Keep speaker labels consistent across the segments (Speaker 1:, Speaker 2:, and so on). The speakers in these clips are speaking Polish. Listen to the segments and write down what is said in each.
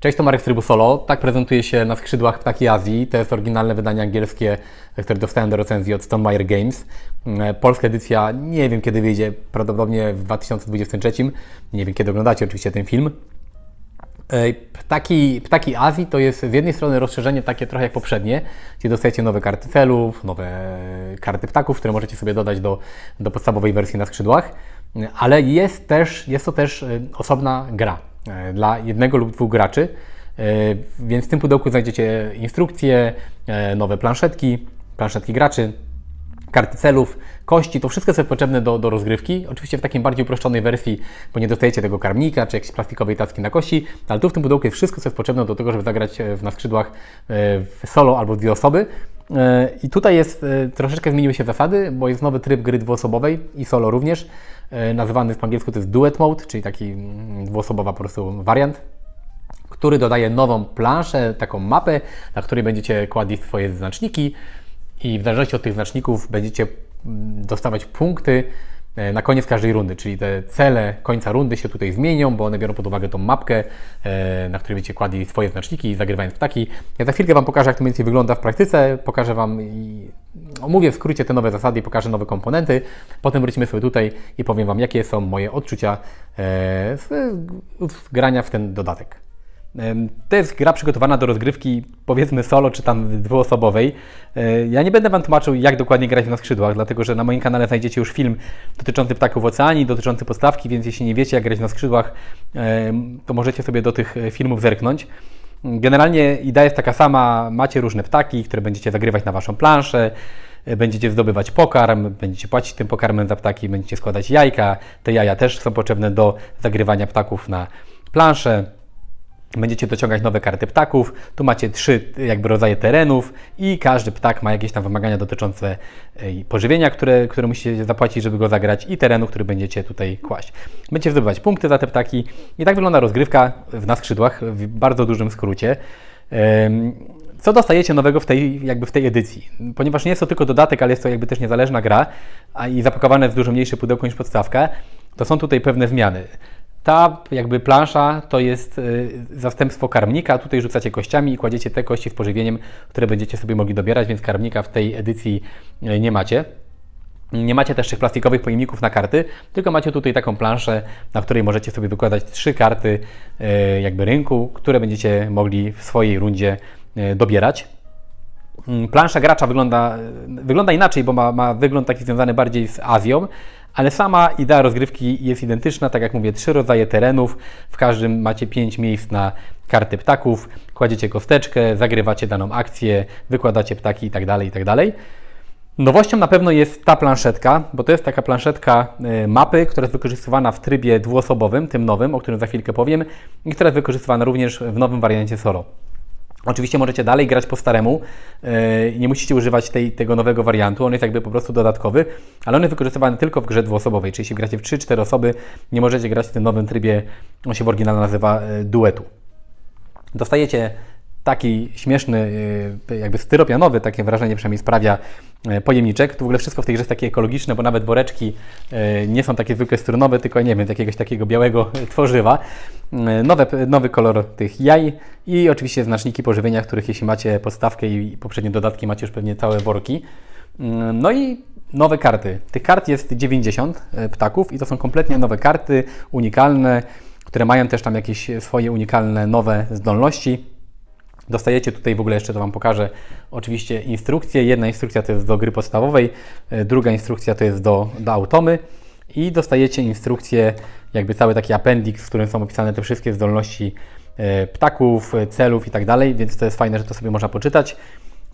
Speaker 1: Cześć, to Marek z trybu solo. Tak prezentuje się na skrzydłach Ptaki Azji. To jest oryginalne wydanie angielskie, które dostałem do recenzji od Stonemeyer Games. Mm, Polska edycja nie wiem kiedy wyjdzie, prawdopodobnie w 2023. Nie wiem kiedy oglądacie oczywiście ten film. E, Ptaki, Ptaki Azji to jest z jednej strony rozszerzenie takie trochę jak poprzednie, gdzie dostajecie nowe karty celów, nowe karty ptaków, które możecie sobie dodać do, do podstawowej wersji na skrzydłach, ale jest, też, jest to też e, osobna gra e, dla jednego lub dwóch graczy, E, więc w tym pudełku znajdziecie instrukcje, e, nowe planszetki, planszetki graczy, karty celów, kości, to wszystko jest potrzebne do, do rozgrywki. Oczywiście w takiej bardziej uproszczonej wersji, bo nie dostajecie tego karmnika czy jakiejś plastikowej tacki na kości, ale tu w tym pudełku jest wszystko co jest potrzebne do tego, żeby zagrać e, w na skrzydłach e, w solo albo dwie osoby. E, I tutaj jest, e, troszeczkę zmieniły się zasady, bo jest nowy tryb gry dwuosobowej i solo również. E, Nazywany po angielsku to jest duet mode, czyli taki mm, dwuosobowa po prostu wariant który dodaje nową planszę, taką mapę, na której będziecie kładli swoje znaczniki i w zależności od tych znaczników będziecie mm, dostawać punkty na koniec każdej rundy, czyli te cele końca rundy się tutaj zmienią, bo one biorą pod uwagę tą mapkę, e, na której będziecie kładli swoje znaczniki, zagrywając ptaki. Ja za chwilkę Wam pokażę, jak to mniej więcej wygląda w praktyce, pokażę Wam i omówię w skrócie te nowe zasady i pokażę nowe komponenty. Potem wrócimy sobie tutaj i powiem Wam, jakie są moje odczucia e, z grania w ten dodatek. To jest gra przygotowana do rozgrywki, powiedzmy solo czy tam dwuosobowej. E, Ja nie będę Wam tłumaczył, jak dokładnie grać na skrzydłach, dlatego że na moim kanale znajdziecie już film dotyczący ptaków w oceanii, dotyczący podstawki, więc jeśli nie wiecie, jak grać na skrzydłach, to możecie sobie do tych e, filmów zerknąć. Generalnie idea jest taka sama, macie różne ptaki, które będziecie zagrywać na Waszą planszę, e, będziecie zdobywać pokarm, będziecie płacić tym pokarmem za ptaki, będziecie składać jajka. Te jaja też są potrzebne do zagrywania ptaków na planszę. Będziecie dociągać nowe karty ptaków. Tu macie trzy jakby rodzaje terenów i każdy ptak ma jakieś tam wymagania dotyczące e, pożywienia, które, które musicie zapłacić, żeby go zagrać i terenu, który będziecie tutaj kłaść. Będziecie zdobywać punkty za te ptaki i tak wygląda rozgrywka na skrzydłach w bardzo dużym skrócie. Co dostajecie nowego w tej, jakby w tej edycji? Ponieważ nie jest to tylko dodatek, ale jest to jakby też niezależna gra a i zapakowane w dużo mniejsze pudełko niż podstawka, to są tutaj pewne zmiany. Ta jakby plansza to jest y, zastępstwo karmnika. Tutaj rzucacie kościami i kładziecie te kości z pożywieniem, które będziecie sobie mogli dobierać, więc karmnika w tej edycji y, nie macie. Nie macie też tych plastikowych pojemników na karty, tylko macie tutaj taką planszę, na której możecie sobie wykładać trzy karty y, jakby rynku, które będziecie mogli w swojej rundzie dobierać. Mm, Plansza gracza wygląda, wygląda inaczej, bo ma, ma wygląd taki związany bardziej z Azją, ale sama idea rozgrywki jest identyczna. Tak jak mówię, trzy rodzaje terenów. W każdym macie pięć miejsc na karty ptaków. Kładziecie kosteczkę, zagrywacie daną akcję, wykładacie ptaki itd. itd. Nowością na pewno jest ta planszetka, bo to jest taka planszetka y, mapy, która jest wykorzystywana w trybie dwuosobowym, tym nowym, o którym za chwilkę powiem, i która jest wykorzystywana również w nowym wariancie solo. Oczywiście możecie dalej grać po staremu, yy, nie musicie używać tej, tego nowego wariantu, on jest jakby po prostu dodatkowy, ale on jest wykorzystywany tylko w grze dwuosobowej, czyli jeśli gracie w 3-4 osoby, nie możecie grać w tym nowym trybie, on się w oryginale nazywa yy, duetu. Dostajecie taki śmieszny, yy, jakby styropianowy, takie wrażenie przynajmniej sprawia yy, pojemniczek. To w ogóle wszystko w tej grze jest takie ekologiczne, bo nawet woreczki yy, nie są takie zwykłe strunowe, tylko nie wiem, jakiegoś takiego białego tworzywa. Nowe, nowy kolor tych jaj i oczywiście znaczniki pożywienia, których jeśli macie podstawkę i poprzednie dodatki, macie już pewnie całe worki. No i nowe karty. Tych kart jest 90 yy, ptaków i to są kompletnie nowe karty, unikalne, które mają też tam jakieś swoje unikalne nowe zdolności. Dostajecie tutaj w ogóle jeszcze to Wam pokażę oczywiście instrukcje. Jedna instrukcja to jest do gry podstawowej, e, druga instrukcja to jest do, do automy i dostajecie instrukcję, jakby cały taki appendix, w którym są opisane te wszystkie zdolności e, ptaków, e, celów i tak dalej, więc to jest fajne, że to sobie można poczytać.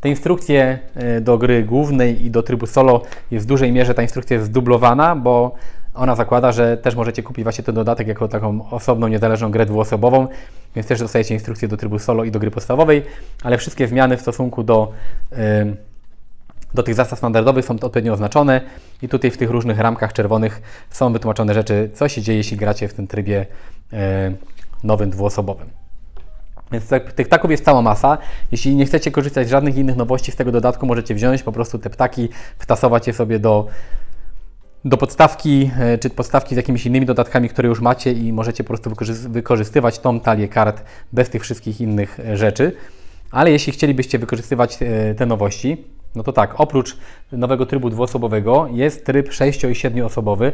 Speaker 1: Te instrukcje do gry głównej i do trybu solo jest w dużej mierze ta instrukcja jest zdublowana, bo ona zakłada, że też możecie kupić właśnie ten dodatek jako taką osobną, niezależną grę dwuosobową, więc też dostajecie instrukcje do trybu solo i do gry podstawowej, ale wszystkie zmiany w stosunku do, ym, do tych zasad standardowych są odpowiednio oznaczone i tutaj w tych różnych ramkach czerwonych są wytłumaczone rzeczy, co się dzieje, jeśli gracie w tym trybie y, nowym dwuosobowym. Więc tak, tych ptaków jest cała masa. Jeśli nie chcecie korzystać z żadnych innych nowości z tego dodatku, możecie wziąć po prostu te ptaki, wtasować je sobie do, do podstawki, e, czy podstawki z jakimiś innymi dodatkami, które już macie i możecie po prostu wykorzy- wykorzystywać tą talię kart bez tych wszystkich innych e, rzeczy. Ale jeśli chcielibyście wykorzystywać e, te nowości, no to tak, oprócz nowego trybu dwuosobowego jest tryb 6 i 7 osobowy.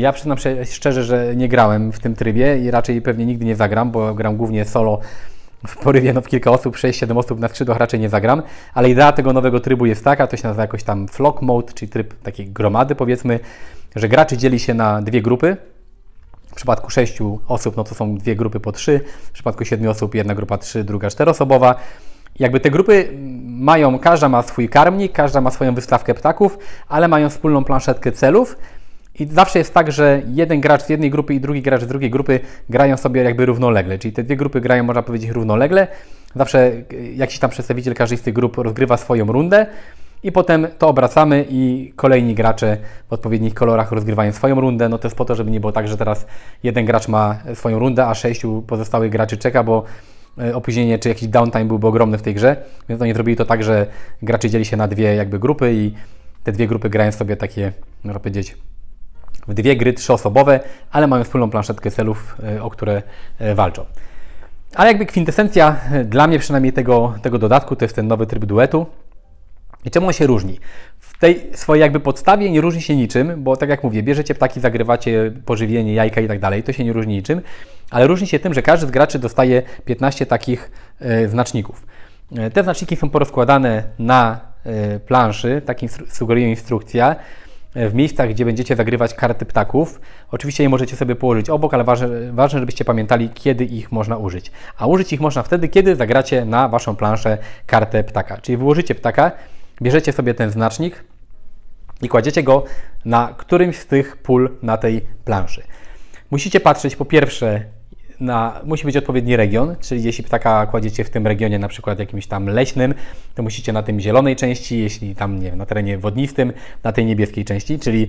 Speaker 1: Ja przyznam szczerze, że nie grałem w tym trybie i raczej pewnie nigdy nie zagram, bo gram głównie solo w porywie no, w kilka osób, 6-7 osób na skrzydłach raczej nie zagram, ale idea tego nowego trybu jest taka, to się nazywa jakoś tam flock mode, czyli tryb takiej gromady powiedzmy, że graczy dzieli się na dwie grupy. W przypadku 6 osób no to są dwie grupy po 3, w przypadku 7 osób jedna grupa 3, druga 4 osobowa. Jakby te grupy mają, każda ma swój karmnik, każda ma swoją wystawkę ptaków, ale mają wspólną planszetkę celów. I zawsze jest tak, że jeden gracz z jednej grupy i drugi gracz z drugiej grupy grają sobie jakby równolegle, czyli te dwie grupy grają, można powiedzieć, równolegle. Zawsze y, jakiś tam przedstawiciel każdej z tych grup rozgrywa swoją rundę i potem to obracamy i kolejni gracze w odpowiednich kolorach rozgrywają swoją rundę. No to jest po to, żeby nie było tak, że teraz jeden gracz ma swoją rundę, a sześciu pozostałych graczy czeka, bo y, opóźnienie czy jakiś downtime byłby ogromny w tej grze, więc oni zrobili to tak, że gracze dzieli się na dwie jakby grupy i te dwie grupy grają sobie takie, można powiedzieć, w dwie gry trzyosobowe, ale mają wspólną planszetkę celów, e, o które e, walczą. Ale jakby kwintesencja e, dla mnie przynajmniej tego, tego dodatku to jest ten nowy tryb duetu. I czemu on się różni? W tej swojej jakby podstawie nie różni się niczym, bo tak jak mówię, bierzecie ptaki, zagrywacie pożywienie, jajka i tak dalej, to się nie różni niczym, ale różni się tym, że każdy z graczy dostaje 15 takich znaczników. Te znaczniki są porozkładane na planszy, tak sugeruje instrukcja, w miejscach, gdzie będziecie zagrywać karty ptaków. Oczywiście je możecie sobie położyć obok, ale ważne, ważne, żebyście pamiętali, kiedy ich można użyć. A użyć ich można wtedy, kiedy zagracie na Waszą planszę kartę ptaka. Czyli wyłożycie ptaka, bierzecie sobie ten znacznik i kładziecie go na którymś z tych pól na tej planszy. Musicie patrzeć po pierwsze na, musi być odpowiedni region, czyli jeśli ptaka kładziecie w tym regionie na przykład jakimś tam leśnym, to musicie na tym zielonej części, jeśli tam nie wiem, na terenie wodnistym, na tej niebieskiej części, czyli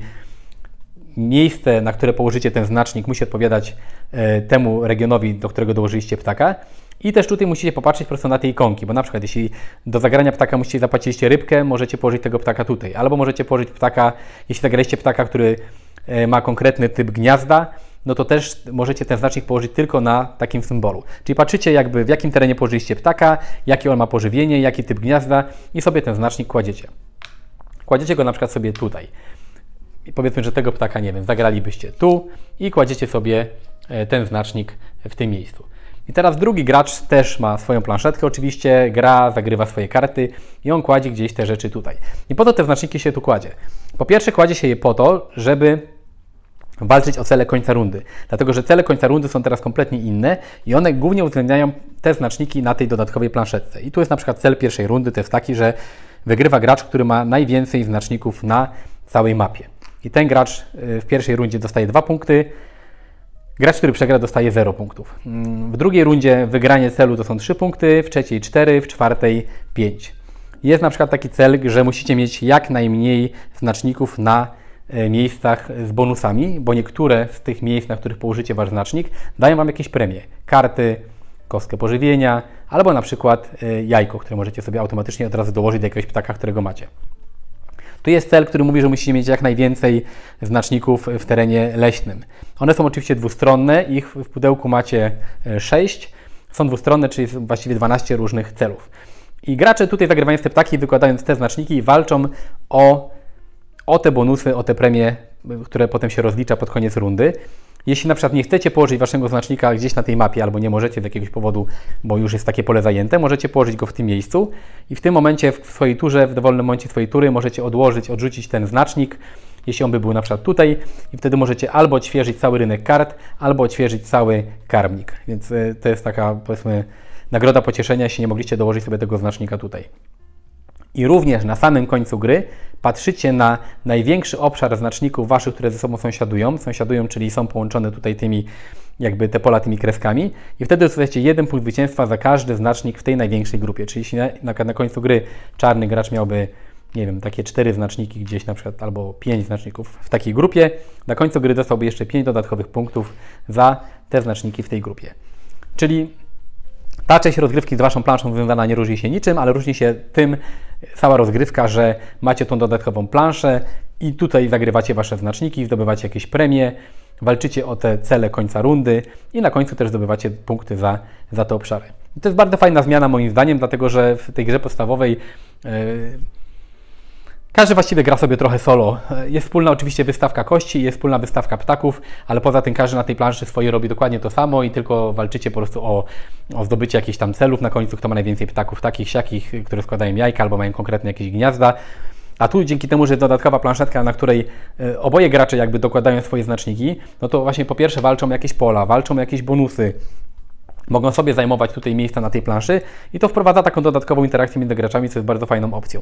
Speaker 1: miejsce, na które położycie ten znacznik, musi odpowiadać e, temu regionowi, do którego dołożyliście ptaka. I też tutaj musicie popatrzeć po prostu na te ikonki, bo na przykład jeśli do zagrania ptaka musicie zapłaciliście rybkę, możecie położyć tego ptaka tutaj. Albo możecie położyć ptaka, jeśli zagraliście ptaka, który e, ma konkretny typ gniazda, no to też możecie ten znacznik położyć tylko na takim symbolu. Czyli patrzycie jakby w jakim terenie położyliście ptaka, jakie on ma pożywienie, jaki typ gniazda i sobie ten znacznik kładziecie. Kładziecie go na przykład sobie tutaj. I powiedzmy, że tego ptaka, nie wiem, zagralibyście tu i kładziecie sobie e, ten znacznik w tym miejscu. I teraz drugi gracz też ma swoją planszetkę, oczywiście gra, zagrywa swoje karty i on kładzie gdzieś te rzeczy tutaj. I po to te znaczniki się tu kładzie. Po pierwsze kładzie się je po to, żeby walczyć o cele końca rundy. Dlatego, że cele końca rundy są teraz kompletnie inne i one głównie uwzględniają te znaczniki na tej dodatkowej planszetce. I tu jest na przykład cel pierwszej rundy, to jest taki, że wygrywa gracz, który ma najwięcej znaczników na całej mapie. I ten gracz y, w pierwszej rundzie dostaje 2 punkty, gracz, który przegra dostaje 0 punktów. Mm, W drugiej rundzie wygranie celu to są 3 punkty, w trzeciej 4, w czwartej 5. Jest na przykład taki cel, że musicie mieć jak najmniej znaczników na miejscach z bonusami, bo niektóre z tych miejsc, na których położycie Wasz znacznik, dają Wam jakieś premie. Karty, kostkę pożywienia, albo na przykład e, jajko, które możecie sobie automatycznie od razu dołożyć do jakiegoś ptaka, którego macie. Tu jest cel, który mówi, że musicie mieć jak najwięcej znaczników w terenie leśnym. One są oczywiście dwustronne, ich w pudełku macie 6. Są dwustronne, czyli właściwie 12 różnych celów. I gracze tutaj zagrywając te ptaki, wykładając te znaczniki, walczą o, o te bonusy, o te premie, które potem się rozlicza pod koniec rundy. Jeśli na przykład nie chcecie położyć waszego znacznika gdzieś na tej mapie, albo nie możecie z jakiegoś powodu, bo już jest takie pole zajęte, możecie położyć go w tym miejscu i w tym momencie, w swojej turze, w dowolnym momencie swojej tury, możecie odłożyć, odrzucić ten znacznik, jeśli on by był na przykład tutaj i wtedy możecie albo odświeżyć cały rynek kart, albo odświeżyć cały karmnik. Więc y, to jest taka, powiedzmy, nagroda pocieszenia, jeśli nie mogliście dołożyć sobie tego znacznika tutaj. I również na samym końcu gry patrzycie na największy obszar znaczników waszych, które ze sobą sąsiadują. Sąsiadują, czyli są połączone tutaj tymi, jakby te pola tymi kreskami. I wtedy dostajecie jeden punkt zwycięstwa za każdy znacznik w tej największej grupie. Czyli jeśli na, na, na końcu gry czarny gracz miałby, nie wiem, takie cztery znaczniki gdzieś na przykład, albo pięć znaczników w takiej grupie, na końcu gry dostałby jeszcze pięć dodatkowych punktów za te znaczniki w tej grupie. Czyli ta część rozgrywki z Waszą planszą związana nie różni się niczym, ale różni się tym cała rozgrywka, że macie tą dodatkową planszę i tutaj zagrywacie Wasze znaczniki, zdobywacie jakieś premie, walczycie o te cele końca rundy i na końcu też zdobywacie punkty za, za te obszary. I to jest bardzo fajna zmiana moim zdaniem, dlatego że w tej grze podstawowej yy, każdy właściwie gra sobie trochę solo. Jest wspólna oczywiście wystawka kości, jest wspólna wystawka ptaków, ale poza tym każdy na tej planszy swoje robi dokładnie to samo i tylko walczycie po prostu o, o zdobycie jakichś tam celów na końcu, kto ma najwięcej ptaków takich, siakich, które składają jajka albo mają konkretne jakieś gniazda. A tu dzięki temu, że jest dodatkowa planszetka, na której e, oboje gracze jakby dokładają swoje znaczniki, no to właśnie po pierwsze walczą jakieś pola, walczą jakieś bonusy, mogą sobie zajmować tutaj miejsca na tej planszy i to wprowadza taką dodatkową interakcję między graczami, co jest bardzo fajną opcją.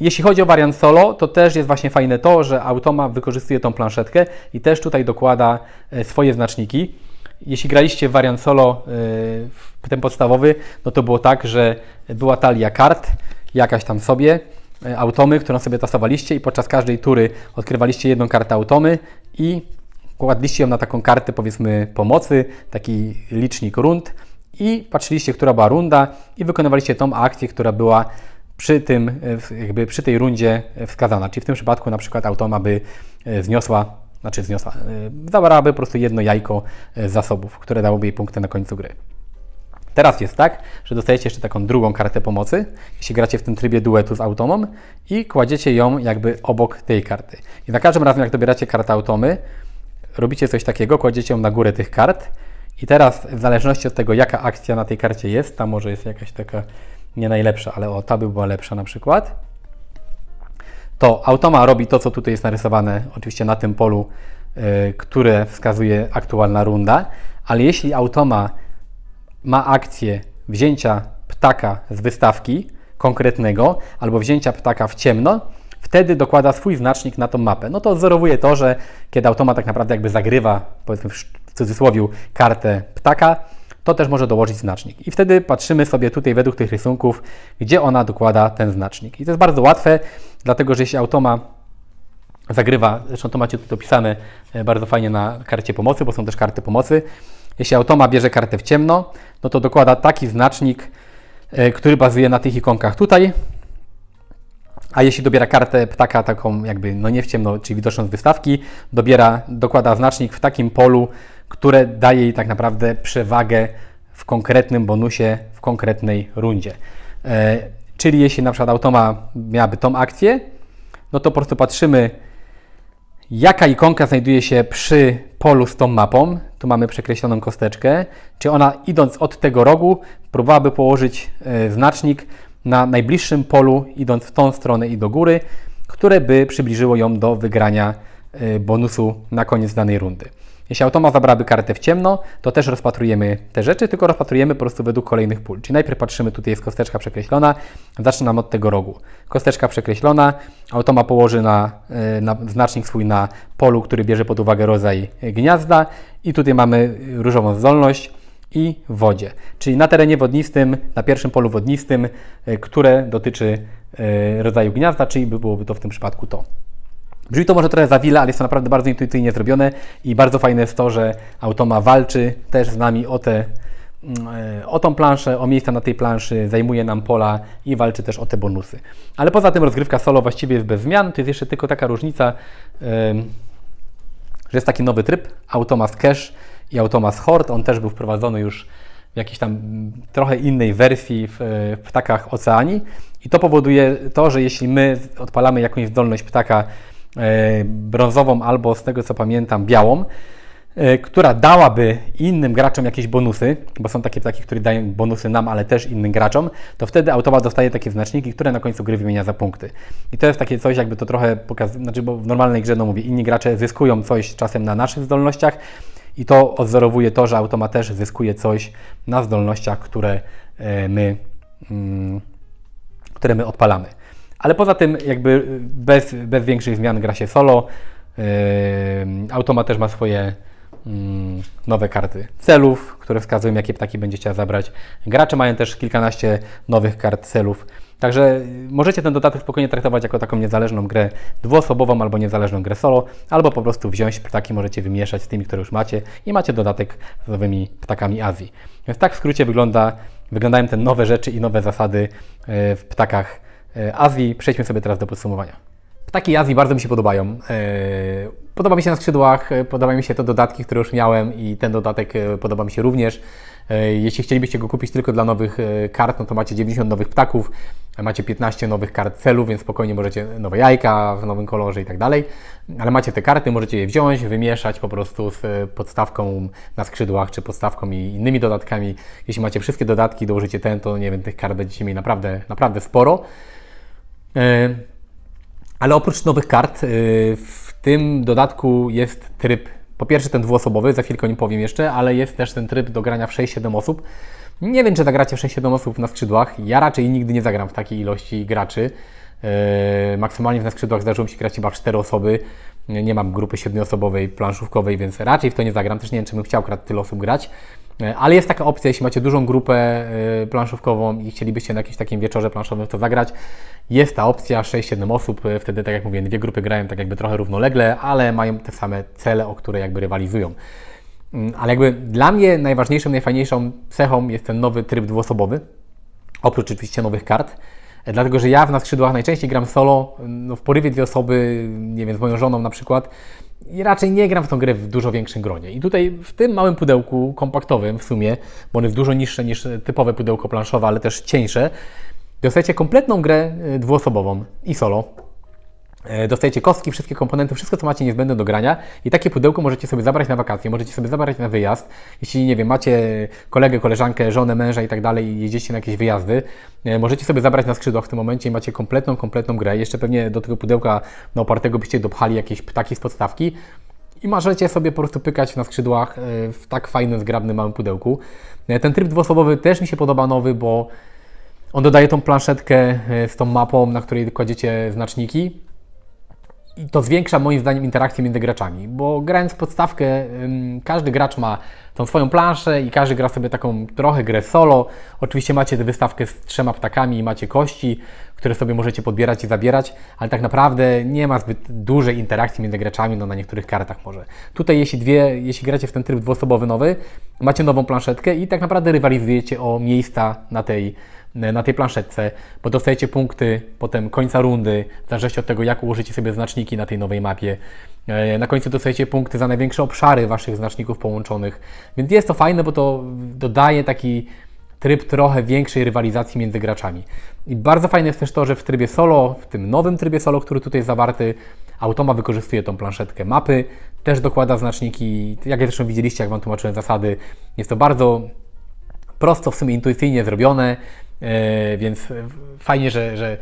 Speaker 1: Jeśli chodzi o wariant solo, to też jest właśnie fajne to, że Automa wykorzystuje tą planszetkę i też tutaj dokłada e, swoje znaczniki. Jeśli graliście w wariant solo, e, ten podstawowy, no to było tak, że była talia kart, jakaś tam sobie, e, automy, którą sobie tasowaliście i podczas każdej tury odkrywaliście jedną kartę automy i kładliście ją na taką kartę powiedzmy pomocy, taki licznik rund i patrzyliście, która była runda i wykonywaliście tą akcję, która była przy, tym, jakby przy tej rundzie wskazana. Czyli w tym przypadku na przykład automa by zniosła, znaczy zniosła, zabrałaby po prostu jedno jajko z zasobów, które dałoby jej punkty na końcu gry. Teraz jest tak, że dostajecie jeszcze taką drugą kartę pomocy, jeśli gracie w tym trybie duetu z automą i kładziecie ją jakby obok tej karty. I za każdym razem, jak dobieracie kartę automy, robicie coś takiego, kładziecie ją na górę tych kart i teraz w zależności od tego, jaka akcja na tej karcie jest, tam może jest jakaś taka nie najlepsza, ale o ta by była lepsza na przykład, to automa robi to, co tutaj jest narysowane, oczywiście na tym polu, yy, które wskazuje aktualna runda, ale jeśli automa ma akcję wzięcia ptaka z wystawki konkretnego albo wzięcia ptaka w ciemno, wtedy dokłada swój znacznik na tą mapę. No to odzorowuje to, że kiedy automat tak naprawdę jakby zagrywa, powiedzmy w cudzysłowie, kartę ptaka, to też może dołożyć znacznik. I wtedy patrzymy sobie tutaj według tych rysunków, gdzie ona dokłada ten znacznik. I to jest bardzo łatwe, dlatego że jeśli automa zagrywa, zresztą to macie tutaj opisane e, bardzo fajnie na karcie pomocy, bo są też karty pomocy. Jeśli automa bierze kartę w ciemno, no to dokłada taki znacznik, e, który bazuje na tych ikonkach tutaj, a jeśli dobiera kartę ptaka taką jakby, no nie w ciemno, czyli widoczną z wystawki, dobiera, dokłada znacznik w takim polu, które daje jej tak naprawdę przewagę w konkretnym bonusie, w konkretnej rundzie. E, czyli jeśli na przykład automa miałaby tą akcję, no to po prostu patrzymy, jaka ikonka znajduje się przy polu z tą mapą. Tu mamy przekreśloną kosteczkę. Czy ona idąc od tego rogu próbowałaby położyć e, znacznik na najbliższym polu, idąc w tą stronę i do góry, które by przybliżyło ją do wygrania y, bonusu na koniec danej rundy. Jeśli automa zabrałaby kartę w ciemno, to też rozpatrujemy te rzeczy, tylko rozpatrujemy po prostu według kolejnych pól. Czyli najpierw patrzymy, tutaj jest kosteczka przekreślona, zaczynam od tego rogu. Kosteczka przekreślona, automa położy na, y, na znacznik swój na polu, który bierze pod uwagę rodzaj gniazda i tutaj mamy różową zdolność, i wodzie. Czyli na terenie wodnistym, na pierwszym polu wodnistym, e, które dotyczy e, rodzaju gniazda, czyli byłoby to w tym przypadku to. Brzmi to może trochę za wiele, ale jest to naprawdę bardzo intuicyjnie zrobione i bardzo fajne jest to, że Automa walczy też z nami o te mm, e, o tą planszę, o miejsca na tej planszy, zajmuje nam pola i walczy też o te bonusy. Ale poza tym rozgrywka solo właściwie jest bez zmian. To jest jeszcze tylko taka różnica, że jest taki nowy tryb, Automas Cash, i Automas Hort. On też był wprowadzony już w jakiejś tam trochę innej wersji w, w ptakach oceanii. I to powoduje to, że jeśli my odpalamy jakąś zdolność ptaka e, brązową albo z tego co pamiętam białą, e, która dałaby innym graczom jakieś bonusy, bo są takie ptaki, które dają bonusy nam, ale też innym graczom, to wtedy automat dostaje takie znaczniki, które na końcu gry wymienia za punkty. I to jest takie coś, jakby to trochę pokazuje, znaczy, bo w normalnej grze, no mówię, inni gracze zyskują coś czasem na naszych zdolnościach, i to odzorowuje to, że automat też zyskuje coś na zdolnościach, które e, my, mm, które my odpalamy. Ale poza tym, jakby bez, bez większych zmian gra się solo. E, automat też ma swoje nowe karty celów, które wskazują, jakie ptaki będzie chciał zabrać. Gracze mają też kilkanaście nowych kart celów. Także możecie ten dodatek spokojnie traktować jako taką niezależną grę dwuosobową albo niezależną grę solo, albo po prostu wziąć ptaki, możecie wymieszać z tymi, które już macie i macie dodatek z nowymi ptakami Azji. Więc tak w skrócie wygląda, wyglądają te nowe rzeczy i nowe zasady e, w ptakach e, Azji. Przejdźmy sobie teraz do podsumowania. Ptaki Azji bardzo mi się podobają. Podoba mi się na skrzydłach, e, podobają mi się te dodatki, które już miałem i ten dodatek e, podoba mi się również. E, Jeśli chcielibyście go kupić tylko dla nowych kart, no to macie 90 nowych ptaków, macie 15 nowych kart celu, więc spokojnie możecie nowe jajka w nowym kolorze i tak dalej. Ale macie te karty, możecie je wziąć, wymieszać po prostu z podstawką na skrzydłach, czy podstawką i innymi dodatkami. Jeśli macie wszystkie dodatki, dołożycie ten, to nie wiem, tych kart będziecie mieli naprawdę, naprawdę sporo. Ale oprócz nowych kart, y, w tym dodatku jest tryb, po pierwsze ten dwuosobowy, za chwilkę o nim powiem jeszcze, ale jest też ten tryb do grania w 6-7 osób. Nie wiem, czy zagracie w 6-7 osób na skrzydłach. Ja raczej nigdy nie zagram w takiej ilości graczy. Yy, Maksymalnie na skrzydłach zdarzyło mi się grać chyba w 4 osoby. Nie mam grupy 7-osobowej, planszówkowej, więc raczej w to nie zagram. Też nie wiem, czy bym chciał akurat tyle osób grać. Yy, Ale jest taka opcja, jeśli macie dużą grupę yy, planszówkową i chcielibyście na jakimś takim wieczorze planszowym to zagrać, jest ta opcja 6-7 osób. Yy, Wtedy, tak jak mówię, dwie grupy grają tak jakby trochę równolegle, ale mają te same cele, o które jakby rywalizują. Mm, Ale jakby dla mnie najważniejszą, najfajniejszą cechą jest ten nowy tryb dwuosobowy, oprócz oczywiście nowych kart. E, Dlatego, że ja na skrzydłach najczęściej gram solo, no w porywie dwie osoby, nie wiem, z moją żoną na przykład. I raczej nie gram w tą grę w dużo większym gronie. I tutaj w tym małym pudełku, kompaktowym w sumie, bo ono jest dużo niższe niż typowe pudełko planszowe, ale też cieńsze, dostajecie kompletną grę y, dwuosobową i solo. E, Dostajecie kostki, wszystkie komponenty, wszystko co macie niezbędne do grania i takie pudełko możecie sobie zabrać na wakacje, możecie sobie zabrać na wyjazd. Jeśli, nie wiem, macie kolegę, koleżankę, żonę, męża i tak dalej i jedziecie na jakieś wyjazdy, e, możecie sobie zabrać na skrzydłach w tym momencie i macie kompletną, kompletną grę. Jeszcze pewnie do tego pudełka no, opartego byście dopchali jakieś ptaki z podstawki i możecie sobie po prostu pykać na skrzydłach e, w tak fajnym, zgrabnym, małym pudełku. Ten tryb dwuosobowy też mi się podoba nowy, bo on dodaje tą planszetkę z tą mapą, na której kładziecie znaczniki. I to zwiększa moim zdaniem interakcję między graczami, bo grając w podstawkę, każdy gracz ma tą swoją planszę i każdy gra sobie taką trochę grę solo. Oczywiście macie tę wystawkę z trzema ptakami i macie kości, które sobie możecie podbierać i zabierać, ale tak naprawdę nie ma zbyt dużej interakcji między graczami, no na niektórych kartach może. Tutaj jeśli dwie, jeśli gracie w ten tryb dwuosobowy nowy, macie nową planszetkę i tak naprawdę rywalizujecie o miejsca na tej na tej planszetce, bo dostajecie punkty potem końca rundy, w zależności od tego, jak ułożycie sobie znaczniki na tej nowej mapie. E, Na końcu dostajecie punkty za największe obszary Waszych znaczników połączonych, więc jest to fajne, bo to dodaje taki tryb trochę większej rywalizacji między graczami. I bardzo fajne jest też to, że w trybie solo, w tym nowym trybie solo, który tutaj jest zawarty, Automa wykorzystuje tą planszetkę mapy, też dokłada znaczniki, jak zresztą widzieliście, jak Wam tłumaczyłem zasady. Jest to bardzo prosto, w sumie intuicyjnie zrobione, e, więc fajnie, że, że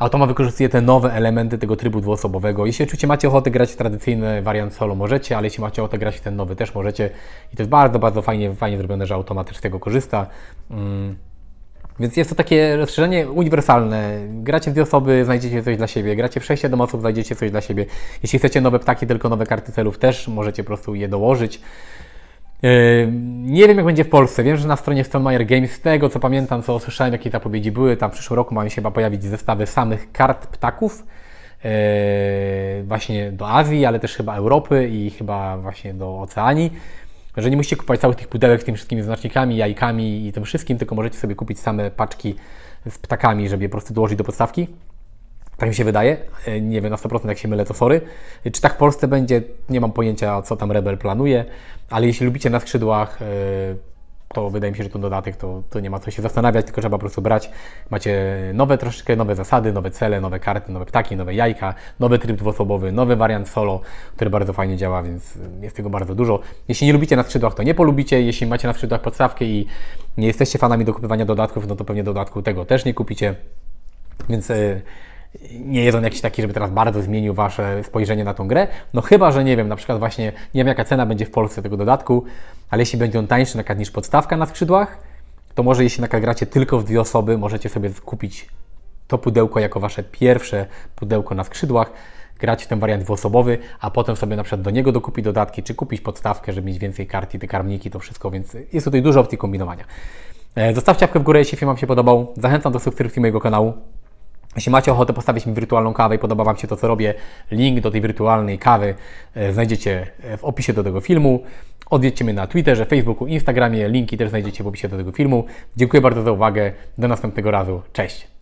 Speaker 1: Automa wykorzystuje te nowe elementy tego trybu dwuosobowego. Jeśli oczywiście macie ochotę grać w wariant solo, możecie, ale jeśli macie ochotę grać w ten nowy, też możecie. I to jest bardzo, bardzo fajnie, fajnie zrobione, że Automa też z tego korzysta. Mm. Więc jest to takie rozszerzenie uniwersalne. Gracie w dwie osoby, znajdziecie coś dla siebie. Gracie w 6-7 osób, znajdziecie coś dla siebie. Jeśli chcecie nowe ptaki, tylko nowe karty celów, też możecie po prostu je dołożyć. Yy, Nie wiem, jak będzie w Polsce. Wiem, że na stronie Stonemeyer Games, z tego co pamiętam, co słyszałem, jakie zapowiedzi były, tam w przyszłym roku mają się chyba pojawić zestawy samych kart ptaków. yy, Właśnie do Azji, ale też chyba Europy i chyba właśnie do Oceanii. Że nie musicie kupować całych tych pudełek z tymi wszystkimi znacznikami, jajkami i tym wszystkim, tylko możecie sobie kupić same paczki z ptakami, żeby je po prostu dołożyć do podstawki. Tak mi się wydaje. E, Nie wiem na 100% jak się mylę, to sorry. E, Czy tak w Polsce będzie? Nie mam pojęcia, co tam Rebel planuje, ale jeśli lubicie na skrzydłach, e, to wydaje mi się, że ten dodatek to, to nie ma co się zastanawiać, tylko trzeba po prostu brać. Macie nowe troszeczkę, nowe zasady, nowe cele, nowe karty, nowe ptaki, nowe jajka, nowy tryb dwuosobowy, nowy wariant solo, który bardzo fajnie działa, więc jest tego bardzo dużo. Jeśli nie lubicie na skrzydłach, to nie polubicie. Jeśli macie na skrzydłach podstawkę i nie jesteście fanami dokupywania dodatków, no to pewnie dodatku tego też nie kupicie. Więc e, nie jest on jakiś taki, żeby teraz bardzo zmienił Wasze spojrzenie na tą grę. No chyba, że nie wiem, na przykład właśnie, nie wiem jaka cena będzie w Polsce tego dodatku, ale jeśli będzie on tańszy na przykład niż podstawka na skrzydłach, to może jeśli na przykład gracie tylko w dwie osoby, możecie sobie kupić to pudełko jako Wasze pierwsze pudełko na skrzydłach, grać w ten wariant dwuosobowy, a potem sobie na przykład do niego dokupić dodatki, czy kupić podstawkę, żeby mieć więcej kart i te karmniki, to wszystko, więc jest tutaj dużo opcji kombinowania. E, Zostawcie łapkę w górę, jeśli film Wam się podobał. Zachęcam do subskrypcji mojego kanału. Jeśli macie ochotę postawić mi wirtualną kawę i podoba Wam się to, co robię, link do tej wirtualnej kawy e, znajdziecie w opisie do tego filmu. Odwiedźcie mnie na Twitterze, Facebooku, Instagramie. Linki też znajdziecie w opisie do tego filmu. Dziękuję bardzo za uwagę. Do następnego razu. Cześć!